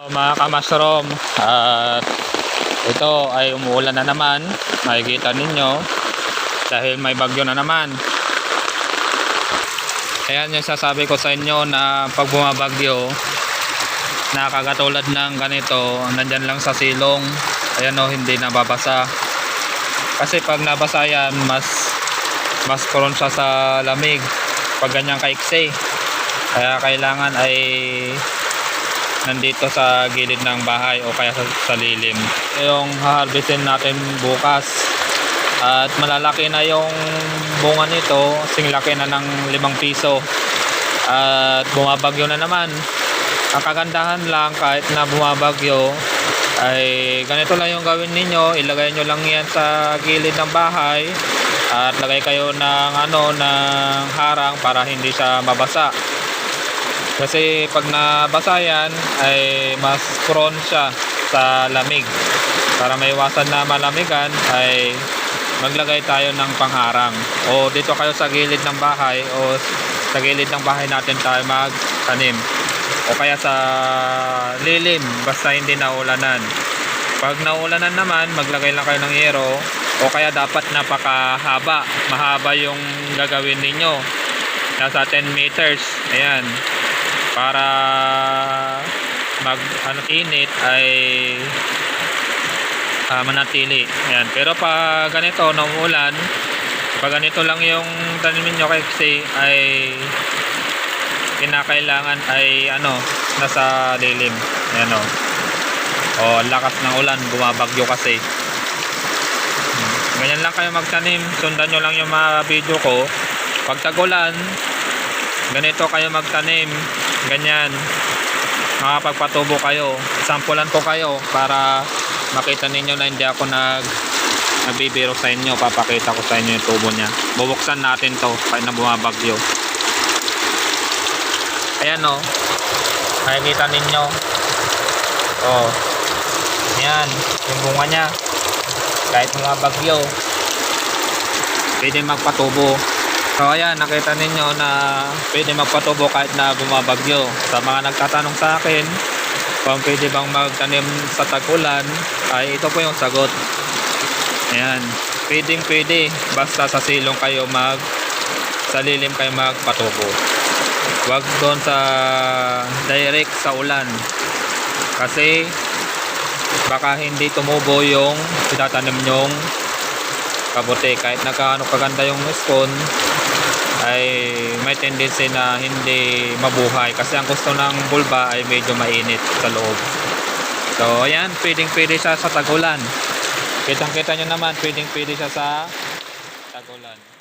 Mga kamasrom, at ito ay umuulan na naman. Makikita ninyo dahil may bagyo na naman. Ayan yung sasabi ko sa inyo na pag bumabagyo, nakakatulad ng ganito, nandyan lang sa silong, ayan o, hindi nababasa. Kasi pag nabasa yan, mas mas prone siya sa lamig pag ganyan kaiksi. Kaya kailangan ay nandito sa gilid ng bahay o kaya sa, sa lilim. Yung haharvestin natin bukas. At malalaki na yung bunga nito, singlaki na ng limang piso. At bumabagyo na naman. Ang kagandahan lang kahit na bumabagyo ay ganito lang yung gawin ninyo. Ilagay nyo lang yan sa gilid ng bahay at lagay kayo ng ano ng harang para hindi siya mabasa. Kasi pag nabasa yan ay mas prone siya sa lamig. Para maiwasan na malamigan ay maglagay tayo ng pangharang. O dito kayo sa gilid ng bahay o sa gilid ng bahay natin tayo magtanim. O kaya sa lilim basta hindi naulanan. Pag naulanan naman, maglagay lang kayo ng yero o kaya dapat napakahaba. Mahaba yung gagawin ninyo. Nasa 10 meters. Ayan para mag ano init ay ah, manatili. Ayan. Pero pag ganito nung ulan, pag ganito lang yung tanim niyo kasi ay kinakailangan ay ano nasa lilim. Ayan o. O, ang lakas ng ulan, bumabagyo kasi. Ganyan lang kayo magtanim. Sundan nyo lang yung mga video ko. Pag tagulan, ganito kayo magtanim ganyan. Makapagpatubo kayo. Sampulan ko kayo para makita ninyo na hindi ako nag nagbibiro sa inyo. Papakita ko sa inyo yung tubo nya bubuksan natin to kahit na bumabagyo ayan o makikita ninyo. Oh. Yan yung bunga nya kahit bumabagyo. Pwede magpatubo So ayan, nakita ninyo na pwede magpatubo kahit na bumabagyo. Sa mga nagtatanong sa akin kung pwede bang magtanim sa tagulan, ay ito po yung sagot. Ayan, pwedeng pwede basta sa silong kayo mag sa lilim kayo magpatubo. Huwag doon sa direct sa ulan. Kasi baka hindi tumubo yung itatanim nyong kabote kahit nagkaano kaganda yung stone ay may tendency na hindi mabuhay. Kasi ang gusto ng bulba ay medyo mainit sa loob. So ayan pwedeng pwede siya sa tagulan. Kitang kita nyo naman pwedeng pwede siya sa tagulan